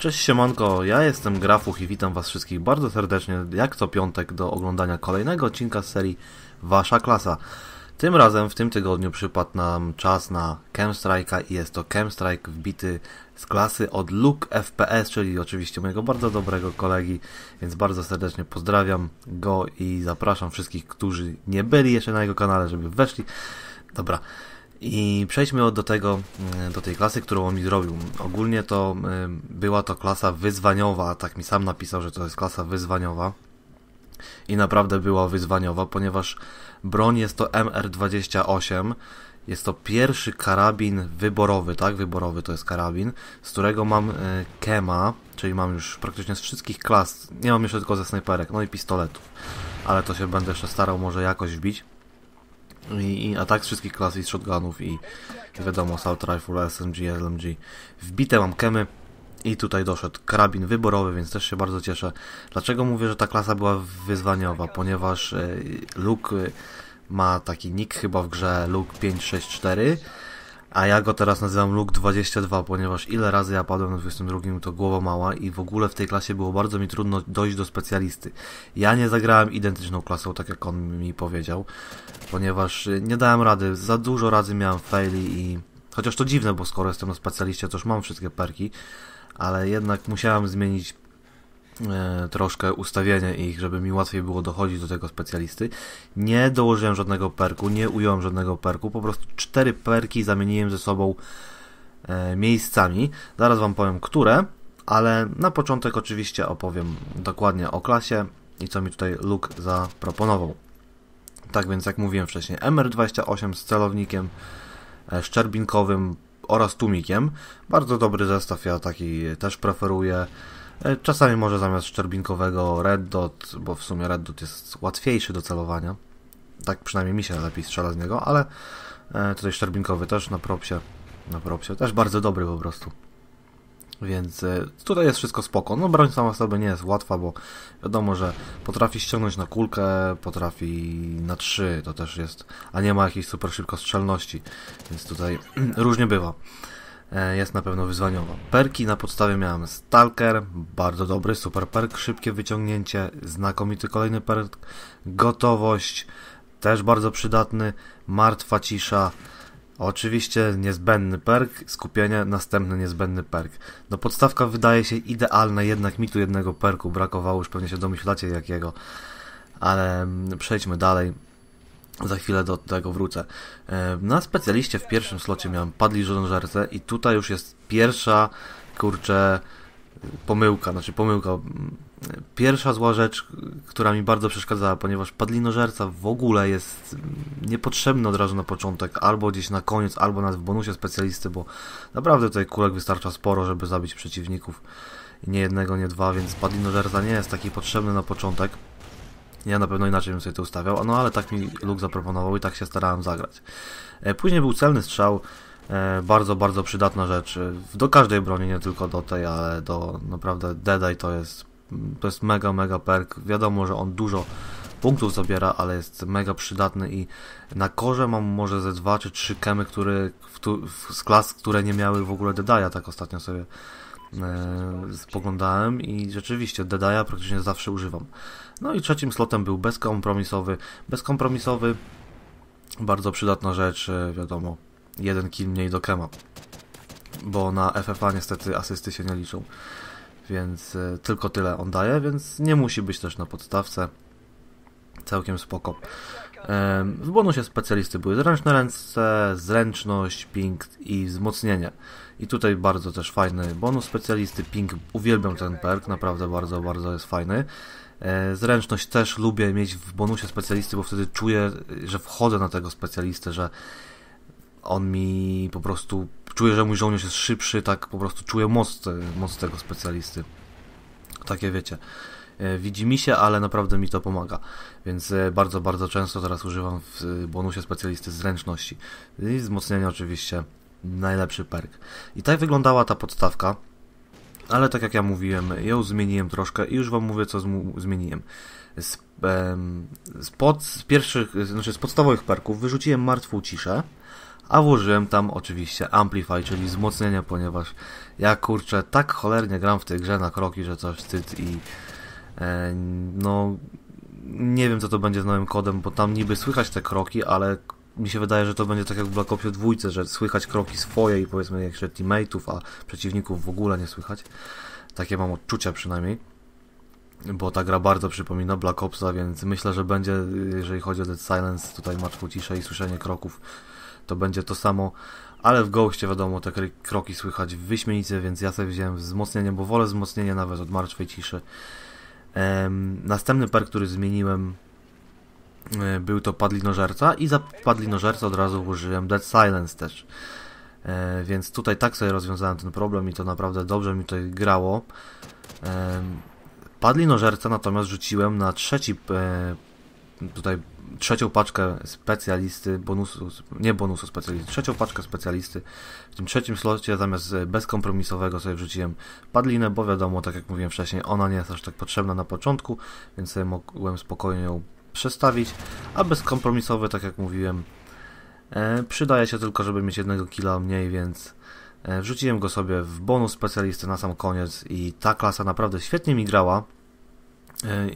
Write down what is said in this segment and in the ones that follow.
Cześć siemanko, ja jestem Grafuch i witam was wszystkich bardzo serdecznie, jak co piątek, do oglądania kolejnego odcinka z serii Wasza Klasa. Tym razem w tym tygodniu przypadł nam czas na Chemstrike'a i jest to Chemstrike wbity z klasy od Luke FPS, czyli oczywiście mojego bardzo dobrego kolegi, więc bardzo serdecznie pozdrawiam go i zapraszam wszystkich, którzy nie byli jeszcze na jego kanale, żeby weszli. Dobra, i przejdźmy do tego, mm, do tej klasy, którą on mi zrobił. Ogólnie to mm, była to klasa wyzwaniowa, tak mi sam napisał, że to jest klasa wyzwaniowa. I naprawdę była wyzwaniowa, ponieważ broń jest to MR28. Jest to pierwszy karabin wyborowy, tak? Wyborowy to jest karabin, z którego mam y, Kema, czyli mam już praktycznie z wszystkich klas. Nie mam jeszcze tylko ze snajperek, no i pistoletów. Ale to się będę jeszcze starał może jakoś wbić. I, i atak z wszystkich klas i shotgunów i wiadomo, Assault Rifle, SMG, LMG. Wbite mam kemy i tutaj doszedł karabin wyborowy, więc też się bardzo cieszę. Dlaczego mówię, że ta klasa była wyzwaniowa? Ponieważ e, Luke e, ma taki nick chyba w grze Luke 564 a ja go teraz nazywam Luke 22, ponieważ ile razy ja padłem na 22, to głowa mała i w ogóle w tej klasie było bardzo mi trudno dojść do specjalisty. Ja nie zagrałem identyczną klasą, tak jak on mi powiedział, ponieważ nie dałem rady, za dużo razy miałem faili i... Chociaż to dziwne, bo skoro jestem na specjaliście, to już mam wszystkie perki, ale jednak musiałem zmienić troszkę ustawienie ich, żeby mi łatwiej było dochodzić do tego specjalisty. Nie dołożyłem żadnego perku, nie ująłem żadnego perku, po prostu cztery perki zamieniłem ze sobą e, miejscami. Zaraz Wam powiem, które, ale na początek oczywiście opowiem dokładnie o klasie i co mi tutaj Luke zaproponował. Tak więc, jak mówiłem wcześniej, MR28 z celownikiem e, szczerbinkowym oraz tumikiem. Bardzo dobry zestaw, ja taki też preferuję. E, czasami może zamiast szczerbinkowego red dot, bo w sumie red dot jest łatwiejszy do celowania. Tak przynajmniej mi się lepiej strzela z niego, ale e, tutaj szczerbinkowy też na propsie, na propsie też bardzo dobry po prostu. Więc e, tutaj jest wszystko spoko. No broń sama sobie nie jest łatwa, bo wiadomo, że potrafi ściągnąć na kulkę, potrafi na trzy, to też jest, a nie ma jakiejś super szybkostrzelności, więc tutaj różnie bywa. E, jest na pewno wyzwaniowa. Perki na podstawie miałem Stalker, bardzo dobry, super perk, szybkie wyciągnięcie, znakomity kolejny perk, gotowość, też bardzo przydatny, martwa cisza, oczywiście niezbędny perk, skupienie, następny niezbędny perk. No podstawka wydaje się idealna, jednak mi tu jednego perku brakowało, już pewnie się domyślacie jakiego, ale mm, przejdźmy dalej. Za chwilę do tego wrócę. E, na specjaliście w pierwszym slocie miałem padli i tutaj już jest pierwsza, kurczę, pomyłka, znaczy pomyłka. Pierwsza zła rzecz, która mi bardzo przeszkadzała, ponieważ padlinożerca w ogóle jest niepotrzebny od razu na początek, albo gdzieś na koniec, albo nawet w bonusie specjalisty, bo naprawdę tutaj kulek wystarcza sporo, żeby zabić przeciwników. Nie jednego, nie dwa, więc padlinożerca nie jest taki potrzebny na początek. Ja na pewno inaczej bym sobie to ustawiał, no ale tak mi Luke zaproponował i tak się starałem zagrać. E, później był celny strzał, e, bardzo, bardzo przydatna rzecz. E, do każdej broni, nie tylko do tej, ale do naprawdę Deadeye to jest, to jest mega, mega perk. Wiadomo, że on dużo punktów zabiera, ale jest mega przydatny i na korze mam może ze dwa czy trzy kemy, które, z klas, które nie miały w ogóle Deadaya, tak ostatnio sobie spoglądałem i rzeczywiście Deadaya praktycznie zawsze używam. No i trzecim slotem był bezkompromisowy. Bezkompromisowy, bardzo przydatna rzecz, e, wiadomo, jeden kill mniej do kema, bo na FFA niestety asysty się nie liczą, więc e, tylko tyle on daje, więc nie musi być też na podstawce. Całkiem spoko. W bonusie specjalisty były zręczne ręce, zręczność, ping i wzmocnienie. I tutaj bardzo też fajny bonus specjalisty, ping, uwielbiam ten perk, naprawdę bardzo, bardzo jest fajny. E, zręczność też lubię mieć w bonusie specjalisty, bo wtedy czuję, że wchodzę na tego specjalistę, że on mi po prostu czuję, że mój żołnierz jest szybszy, tak po prostu czuję moc, moc tego specjalisty. Takie wiecie. E, widzi mi się, ale naprawdę mi to pomaga. Więc e, bardzo, bardzo często teraz używam w bonusie specjalisty zręczności. I wzmocnienie oczywiście najlepszy perk. I tak wyglądała ta podstawka. Ale tak jak ja mówiłem, ją zmieniłem troszkę i już wam mówię, co zmieniłem. Z, z, pod, z pierwszych, znaczy z podstawowych perków wyrzuciłem martwą ciszę, a włożyłem tam oczywiście Amplify, czyli wzmocnienie, ponieważ ja kurczę tak cholernie gram w tej grze na kroki, że coś wstyd i e, no nie wiem co to będzie z nowym kodem, bo tam niby słychać te kroki, ale mi się wydaje, że to będzie tak jak w Black Opsie 2, że słychać kroki swoje i powiedzmy jeszcze teammateów, a przeciwników w ogóle nie słychać. Takie mam odczucia przynajmniej. Bo ta gra bardzo przypomina Black Opsa, więc myślę, że będzie, jeżeli chodzi o Dead Silence, tutaj martwą ciszę i słyszenie kroków, to będzie to samo. Ale w Ghostie wiadomo, te kroki słychać wyśmienicie, więc ja sobie wziąłem wzmocnienie, bo wolę wzmocnienie nawet od martwej ciszy. Następny per, który zmieniłem E, był to Padlinożerca i za Padlinożerca od razu użyłem Dead Silence też. E, więc tutaj tak sobie rozwiązałem ten problem i to naprawdę dobrze mi tutaj grało. Padlinożerca natomiast rzuciłem na trzeci e, tutaj trzecią paczkę specjalisty, bonusu, nie bonusu specjalisty, trzecią paczkę specjalisty. W tym trzecim slocie zamiast bezkompromisowego sobie wrzuciłem padlinę, bo wiadomo, tak jak mówiłem wcześniej, ona nie jest aż tak potrzebna na początku, więc sobie mogłem spokojnie ją przestawić, a bezkompromisowy, tak jak mówiłem, e, przydaje się tylko, żeby mieć jednego killa mniej, więc e, wrzuciłem go sobie w bonus specjalisty na sam koniec i ta klasa naprawdę świetnie mi grała. E,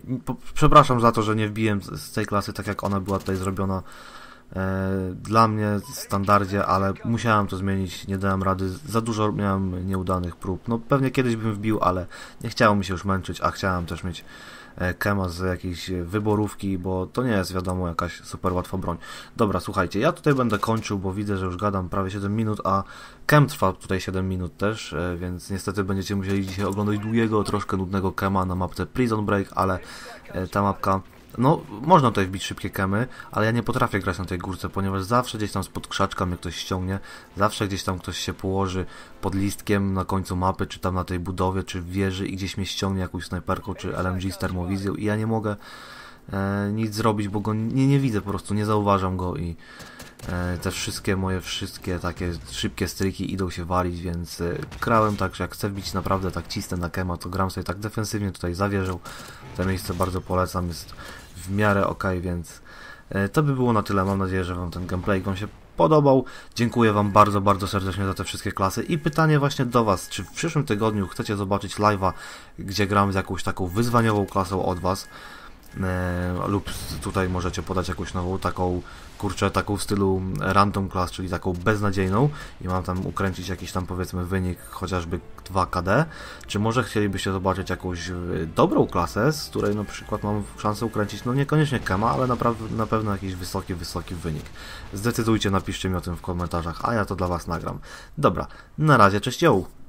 przepraszam za to, że nie wbiłem z tej klasy tak jak ona była tutaj zrobiona e, dla mnie w standardzie, ale musiałem to zmienić, nie dałem rady, za dużo miałem nieudanych prób. No pewnie kiedyś bym wbił, ale nie chciało mi się już męczyć, a chciałem też mieć Kema z jakiejś wyborówki, bo to nie jest wiadomo jakaś super łatwa broń. Dobra, słuchajcie, ja tutaj będę kończył, bo widzę, że już gadam prawie 7 minut, a Kem trwa tutaj 7 minut też, e, więc niestety będziecie musieli dzisiaj oglądać długiego, troszkę nudnego Kema na mapce Prison Break, ale e, ta mapka no, można tutaj wbić szybkie kemy, ale ja nie potrafię grać na tej górce, ponieważ zawsze gdzieś tam spod krzaczka mnie ktoś ściągnie, zawsze gdzieś tam ktoś się położy pod listkiem na końcu mapy, czy tam na tej budowie, czy w wieży i gdzieś mnie ściągnie jakąś snajperką, czy LMG z termowizją i ja nie mogę e, nic zrobić, bo go nie, nie widzę po prostu, nie zauważam go i te wszystkie moje, wszystkie takie szybkie stryki idą się walić, więc e, grałem tak, że jak chcę wbić naprawdę tak cisnę na kema, to gram sobie tak defensywnie tutaj zawierzał. To miejsce bardzo polecam, jest w miarę ok, więc e, to by było na tyle. Mam nadzieję, że Wam ten gameplay Wam się podobał. Dziękuję Wam bardzo, bardzo serdecznie za te wszystkie klasy. I pytanie właśnie do Was, czy w przyszłym tygodniu chcecie zobaczyć live'a, gdzie gram z jakąś taką wyzwaniową klasą od Was? E, lub tutaj możecie podać jakąś nową taką kurczę, taką w stylu random class, czyli taką beznadziejną i mam tam ukręcić jakiś tam powiedzmy wynik chociażby 2KD, czy może chcielibyście zobaczyć jakąś e, dobrą klasę, z której na przykład mam szansę ukręcić, no niekoniecznie kema, ale naprawdę, na pewno jakiś wysoki, wysoki wynik. Zdecydujcie, napiszcie mi o tym w komentarzach, a ja to dla Was nagram. Dobra, na razie, cześć, yo!